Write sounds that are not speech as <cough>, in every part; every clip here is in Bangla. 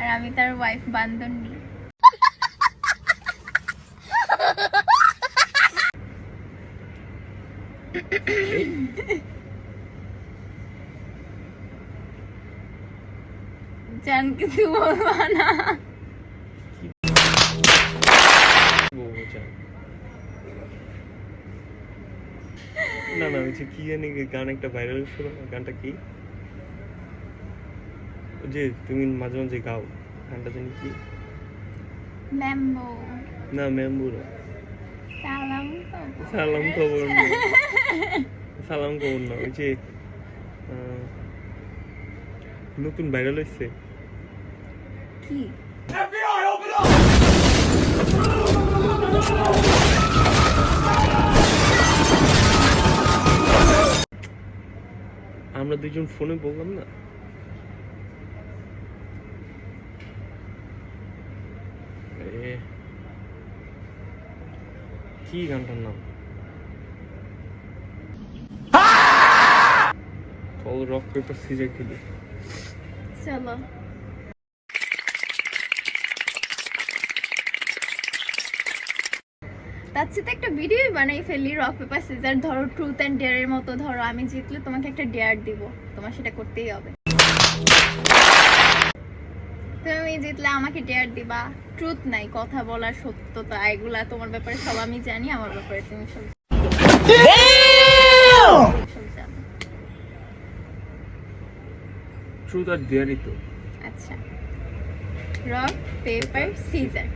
আর আমি তার ওয়াইফ বান্দরনি জান কিছু না। না না কি গান একটা ভাইরাল ছিল গানটা কি? যে তুমি মাঝে মাঝে গাও গানটা জানি কি? ম্যাম্বো না ম্যাম্বু না। সালাম সালাম খবর না। <laughs> সালাম খবর না ওই যে নতুন ভাইরাল হয়েছে। কি? আমরা দুজন ফোনে বললাম না এ, কি গানটার নাম? চল রক পেপার সিজার খেলি। তার সাথে একটা ভিডিও বানাই ফেলি রক পেপার সিজার ধরো ট্রুথ অ্যান্ড ডেয়ারের মতো, ধরো আমি জিতলে তোমাকে একটা ডেয়ার দিব, তোমার সেটা করতেই হবে। তুমি জিতলে আমাকে ডেয়ার দিবা। ট্রুথ নাই কথা বলার সত্যতা এগুলা তোমার ব্যাপারে সব আমি জানি আমার ব্যাপারে তুমি সব সব ট্রুথ আর ডেয়ারই তো। আচ্ছা। Rock paper scissor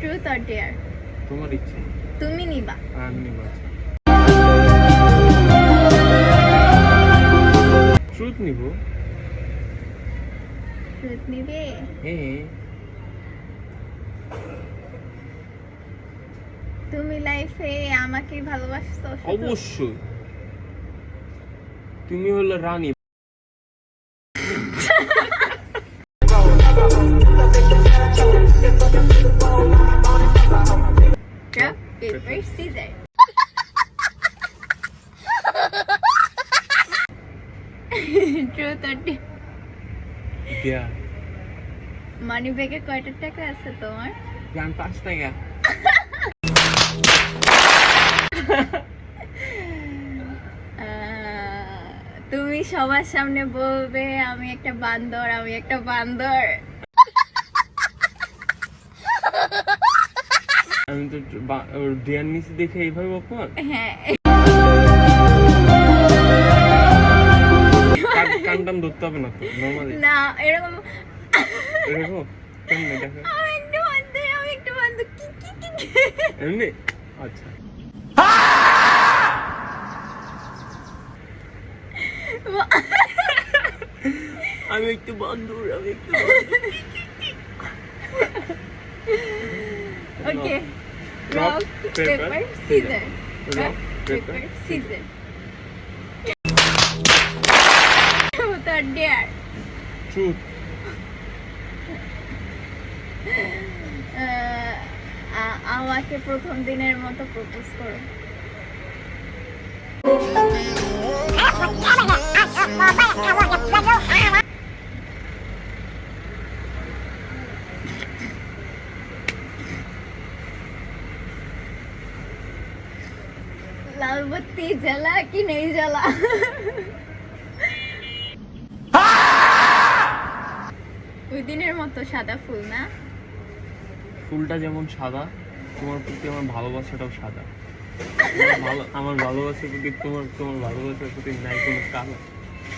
truth dare তোমার ইচ্ছে। তুমি নিবা। আমি নিব ট্রুথ নিব। ট্রুথ নিবে? হ্যাঁ। তুমি লাইফে আমাকে ভালোবাসছো অবশ্যই। তুমি হলো রানী মানি ব্যাগে কয়টা টাকা আছে তোমার? গান পাঁচ টাকা। তুমি সবার সামনে বলবে আমি একটা বান্দর আমি একটা বান্দর। আমি তো ওর দেয়ার নিচে দেখে এইভাবে অপমান হ্যাঁ। কান- ধরতে হবে না তো নর্মালি না এরকম এরকম? কেমনে দেখো? আমি একটু বান্দর আমি একটু বান্দর কি কি কি কি? এমনি? আচ্ছা। আমি একটু বান্ধব আমি একটু okay Rock, rock paper scissor rock paper scissor তার ডেয়ার ট্রুথ আমাকে প্রথম দিনের মতো প্রপোজ করো। কি নেই জেলা ওই দিনের মতো সাদা ফুল না? ফুলটা যেমন সাদা তোমার প্রতি আমার ভালোবাসাটাও সাদা। আমার ভালো- আমার ভালোবাসার প্রতি তোমার তোমার ভালোবাসার প্রতি নাই কোনো কালার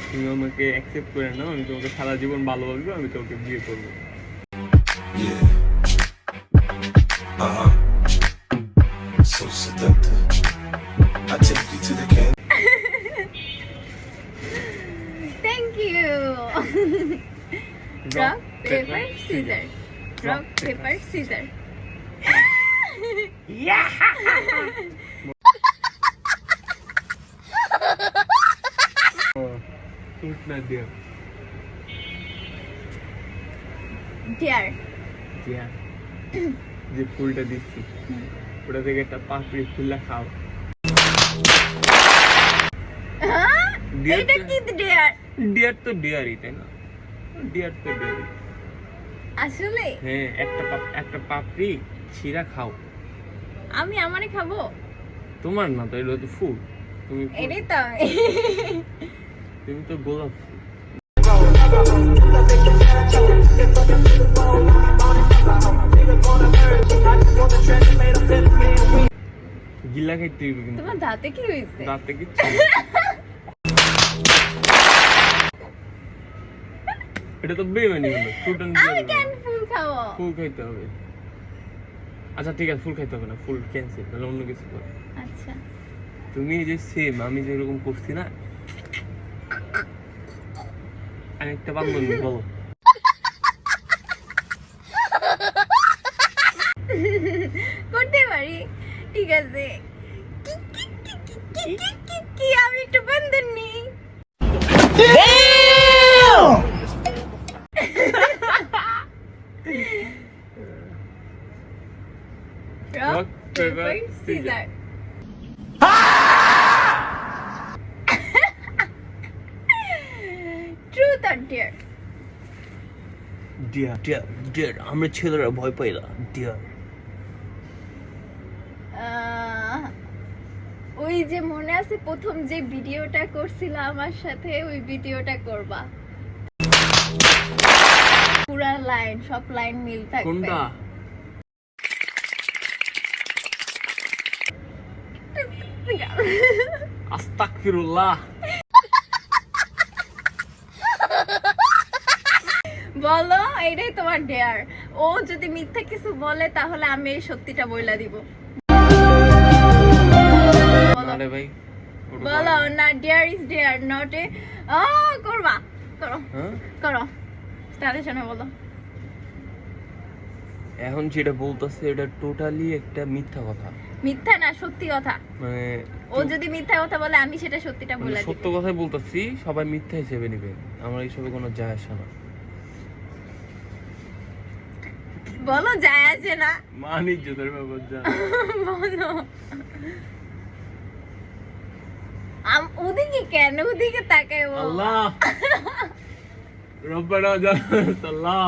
তুমি আমাকে অ্যাকসেপ্ট করে নাও আমি তোমাকে সারা জীবন ভালোবাসবো আমি তোমাকে বিয়ে করব। Yeah. Uh huh. So seductive. I take you to the can. Thank you rock paper scissor rock paper scissor truth না দেয়া ডিয়ার দেয়া যে ফুলটা দিচ্ছি ওটা থেকে একটা পাপড়ি ফুলটা খাও হ্যাঁ? Dear এটা কি ডেয়ার ডিয়ার তো ডিয়ারই তাই না? ডিয়ার তো ডিয়ারই আসলে? হ্যাঁ একটা পাপ- একটা পাপড়ি ছিঁড়া খাও। আমি আমারে খাব। তোমার না তো এটা তো ফুল তুমি ফুল- এটাই তো। তুমি তো গোলাপ গিলা খাইতে হইবে কিন্তু। তোমার দাঁতে কি হয়েছে দাঁতে নেই। এটা তো বেমানি হলো। আমি কেন ফুল খাব? ফুল খাইতে হবে। আচ্ছা ঠিক আছে ফুল খাইতে হবে না ফুল ক্যান্সেল তাহলে অন্য কিছু কর। আচ্ছা। তুমি যে সেম আমি যেরকম করছি না আমি একটা বান্ধব বলো। করতে পারি? ঠিক আছে। কি কি কি কি কি কি আমি একটু বান্ধব Rock, paper, scissor. Truth or dare? Dear dear dear আমরা ছেলেরা ভয় পাই না আহ, ওই যে মনে আছে প্রথম যে ভিডিওটা করছিল আমার সাথে ওই ভিডিওটা করবা। পুরা লাইন সব লাইন মিল থাকবে। কোনটা? <laughs> আস্তাগফিরুল্লাহ। বলো এটাই তোমার ডেয়ার ও যদি মিথ্যা কিছু বলে তাহলে আমি এই সত্যিটা বইলা দিব। বলো ভাই বলো বলো। না dare is dare not a ও করবা করো হ্যাঁ? করো। তাহলে শোনো বলো। এখন যেটা বলতেছে এটা টোটালি একটা মিথ্যা কথা। মিথ্যা না সত্যি কথা। মানে ও যদি মিথ্যা কথা বলে আমি সেটা সত্যিটা মানে বলে সত্য কথাই বলতেছি সবাই মিথ্যা হিসেবে নেবে। আমার এইসবে কোনো যায় আসে না। বলো যায় আছে না। মান ইজ্জতের ব্যাপার যা <laughs> বলো। আম ওদিকে কেন? ওদিকে তাকায় ও আল্লাহ! রব্বানা আল্লাহ!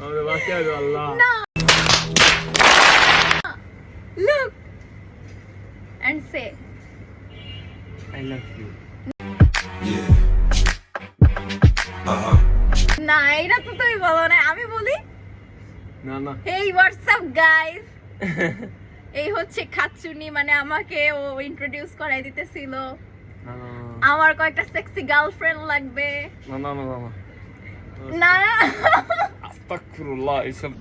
আমাদের বাঁচিয়ে Allah! Look. And say I love you Yeah. Uh huh. না এটা তো তুমি বলো না আমি বলি? না না। হেই হোয়াটসঅ্যাপ গাইস এই হচ্ছে খাচ্চুনি মানে আমাকে ও ইন্ট্রোডিউস করাই দিতেছিল। আমার কয়েকটা সেক্সি গার্লফ্রেন্ড লাগবে। না না না না না। না। আস্তাগফিরুল্লাহ এসব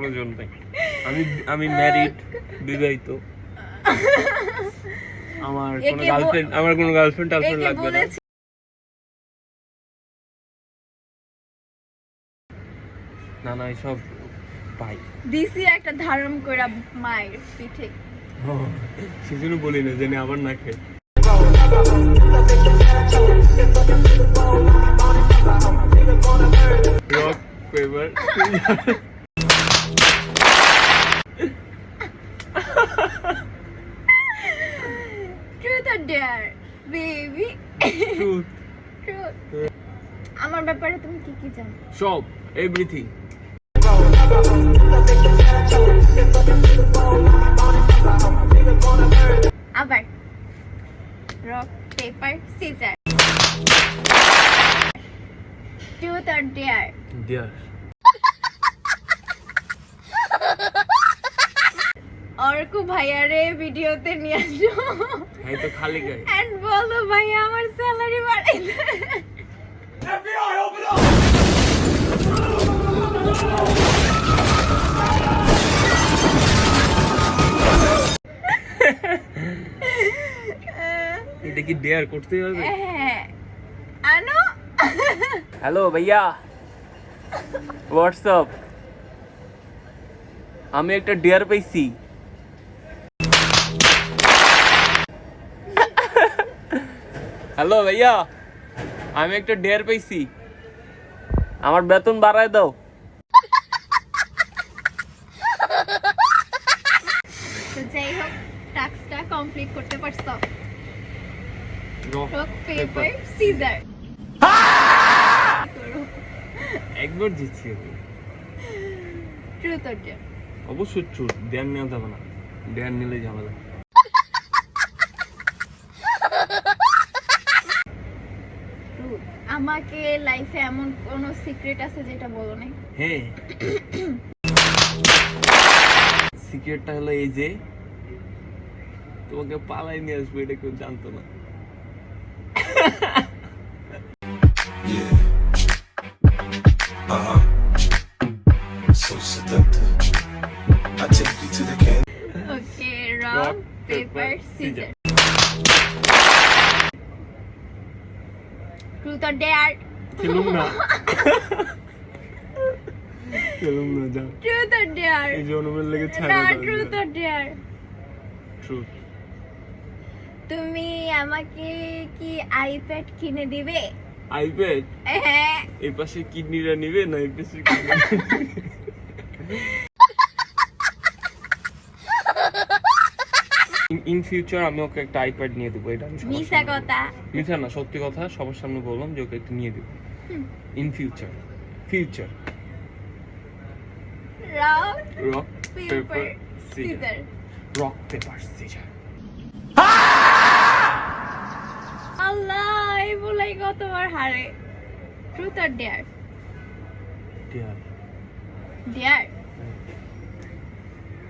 প্রয়োজন নেই। আমি আমি ম্যারিড বিবাহিত। আমার কোনো গার্লফ্রেন্ড আমার কোনো গার্লফ্রেন্ড টার্লফ্রেন্ড লাগবে না। না না এসব পাই দিছি একটা ধারণ করা মায়ের পিঠে। সেজন্য বলি না জানি আবার না rock paper <laughs> truth or dare baby truth truth আমার ব্যাপারে তুমি কি কি জানো? সব এভরিথিং আবার rock paper scissor truth or dare dear Arko ভাইয়ারে ভিডিওতে নিয়ে আসো এই তো খালি গায়ে এন্ড বলো ভাইয়া আমার স্যালারি বাড়াই এটা কি ডেয়ার করতে হবে হ্যাঁ আনো হ্যালো ভাইয়া হোয়াটসঅ্যাপ আমি একটা ডেয়ার পাইছি হ্যালো ভাইয়া আমি একটা ডেয়ার পাইছি। আমার বেতন বাড়ায় দাও। যাই হোক টাস্কটা কমপ্লিট করতে পারছ? রক পেপার সিজার একবার জিতছি আমি। ট্রুথ অর ডেয়ার অবশ্যই ট্রুথ দেয়ার নেওয়া যাবে না। দেয়ার নিলে ঝামেলা। আমাকে লাইফে এমন কোন সিক্রেট আছে যেটা বলো নাই হ্যাঁ সিক্রেটটা হলো এই যে তোমাকে পালাই নিয়ে আসবে এটা কেউ জানতো না Yeah. Uh huh. So seductive. I take you to the candy. Okay Rock, rock paper, paper or dare খেলুম না খেলুম না যা ট্রুথ অর ডেয়ার এই জন্মের লেগে না ছাড়া ট্রুথ অর ডেয়ার ট্রুথ তুমি আমাকে কি আইপ্যাড কিনে দিবে? আইপ্যাড হ্যাঁ এই পাশে কিডনিরা নিবে না এই পাশে <laughs> ইন ফিউচার আমি ওকে একটা আইপ্যাড নিয়ে দেবো এটা আমি বলব। কথা। মিথ্যা না সত্যি কথা সবার সামনে বললাম যে ওকে একটা নিয়ে দেবো। In future future rock paper scissor rock paper scissor Allah এই বলাই কতবার হারে। Truth or dare dear dare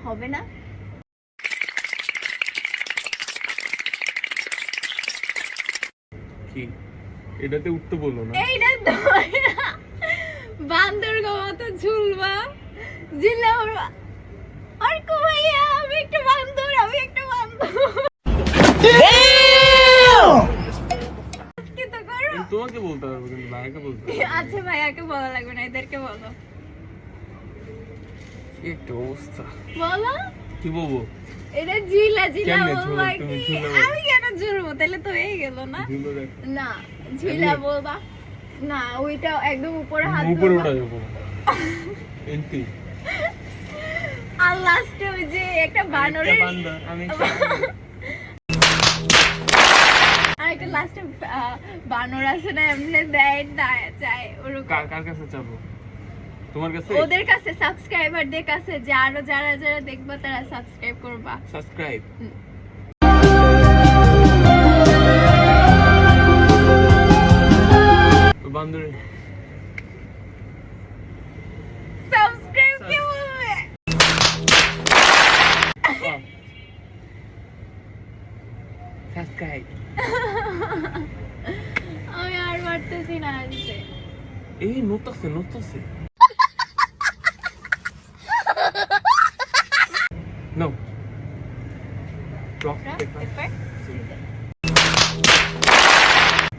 হবে না? কি? এটাতে উঠতে বলল না। এইটা ধরা বান্দর মতো ঝুলবা। ঝুললে উড়বা অর্ক ভাইয়া আমি একটা বান্দর আমি একটা বান্দর। কি তোমাকে বলতে পারব কিন্তু ভাইয়াকে বলতে আচ্ছা ভাইয়াকে বলা লাগবে না এদেরকে বলো। কি একটা অবস্থা। বলো। কি বলব? এটা ঝিলা কেমনে বলবা কি? আমি কেন ঝুলবো? তাহলে তো হয়ে গেল না? না ঝিলা বলবা। না ওইটা একদম উপরে হাত উপরে। উঠা যাব। এমপি। আর লাস্টে ওই যে একটা বানরের আমি <laughs> একটা লাস্টে বানর আছে না এমনি দেয় দেয় চায় ওরকম। কার কার কাছে যাব তোমার কাছে? ওদের কাছে সাবস্ক্রাইবারদের কাছে যে আরও যারা যারা দেখবা তারা সাবস্ক্রাইব করবা। সাবস্ক্রাইব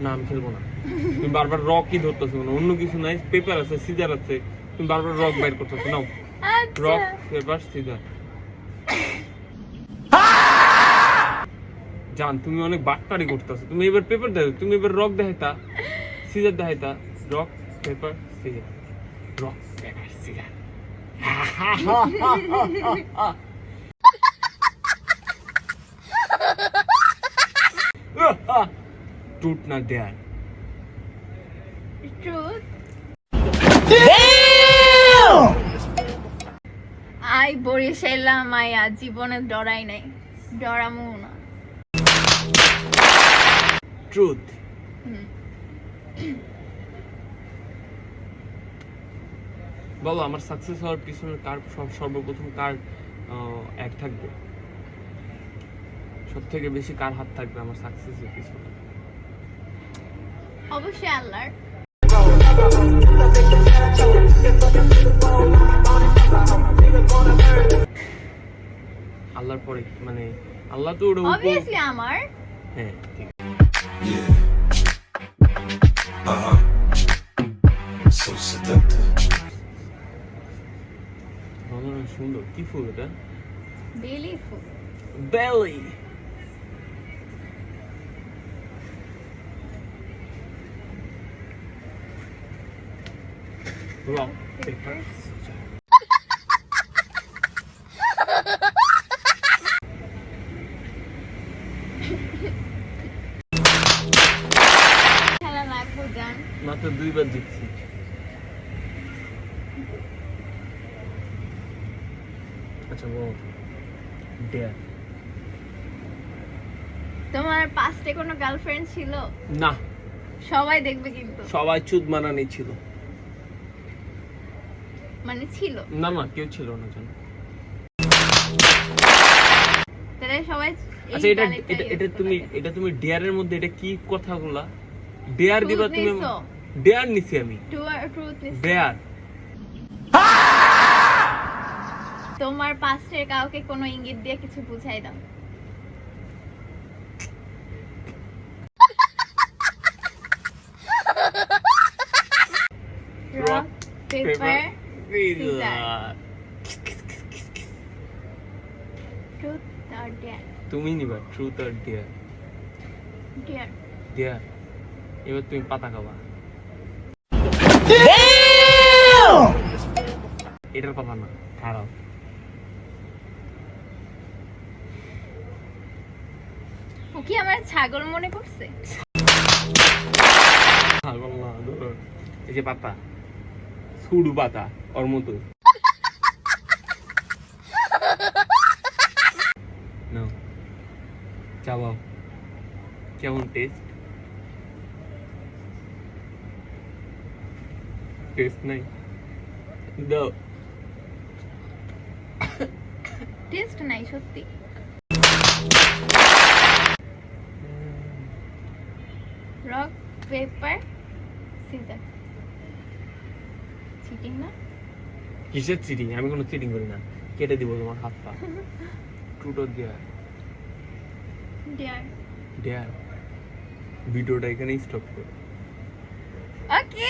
না আমি খেলব না। তুমি বারবার রকই ধরতেছো না অন্য কিছু নাই পেপার আছে সিজার আছে। তুমি বারবার রক বাইর করতেছো নাও। রক পেপার সিজার জান তুমি অনেক বাটপারি করতেছো। তুমি এবার পেপার দেখো তুমি এবার রক দেখাইতা। Scissor দেখাইতা। Rock paper scissor rock paper scissor টুট না দেয়ার ট্রুথ আই বরিশাইলাম আয়া জীবনে ডরাই নাই। ডরামু না। ট্রুথ। বলো আমার সাকসেস হওয়ার পিছনে কার সব- সর্বপ্রথম কার এক থাকবে? সব থেকে বেশি কার হাত থাকবে আমার সাকসেসের পিছনে? অবশ্যই আল্লাহর। আল্লাহর পরে মানে আল্লাহ তো ওটা অবভিয়াসলি আমার। হ্যাঁ ঠিক। সুন্দর। কি ফুল এটা? ডেইলি ফুড বেলি মাত্র দুইবার জিতছি। আচ্ছা বল ডেয়ার তোমার পাস্টে কোনো গার্লফ্রেন্ড ছিল? না। সবাই দেখবে কিন্তু। সবাই চুদ মানানি ছিল। মানে ছিল? না না কেউ ছিল না জানো। তাহলে সবাই আচ্ছা এটা এটা তুমি। এটা তুমি ডেয়ারের মধ্যে এটা কি কথাগুলা? ডেয়ার দিবা তুমি? ডেয়ার নিছি আমি। ডেয়ার। তোমার পাস্টের কাউকে কোনো ইঙ্গিত দিয়ে কিছু বুঝাই দাও। রক পেপার ট্রুথ আর ডেয়ার তুমি নিবা ট্রুথ আর ডেয়ার ডেয়ার ডেয়ার এবার তুমি পাতা খাবা এটার কথা না খারাপ ও কি আমার ছাগল মনে করছে? পাগল না ধরো এই যে পাতা। সুডু পাতা ওর মতো। কেমন টেস্ট টেস্ট নাই। দাও। টেস্ট নাই সত্যি। রক পেপার সিজার চিটিং না? কিসের চিটিং আমি কোনো চিটিং করি না। কেটে দিব তোমার হাত পা টুটো দেয়ার দেয়ার দেয়ার ভিডিওটা এখানেই স্টপ করো। ওকে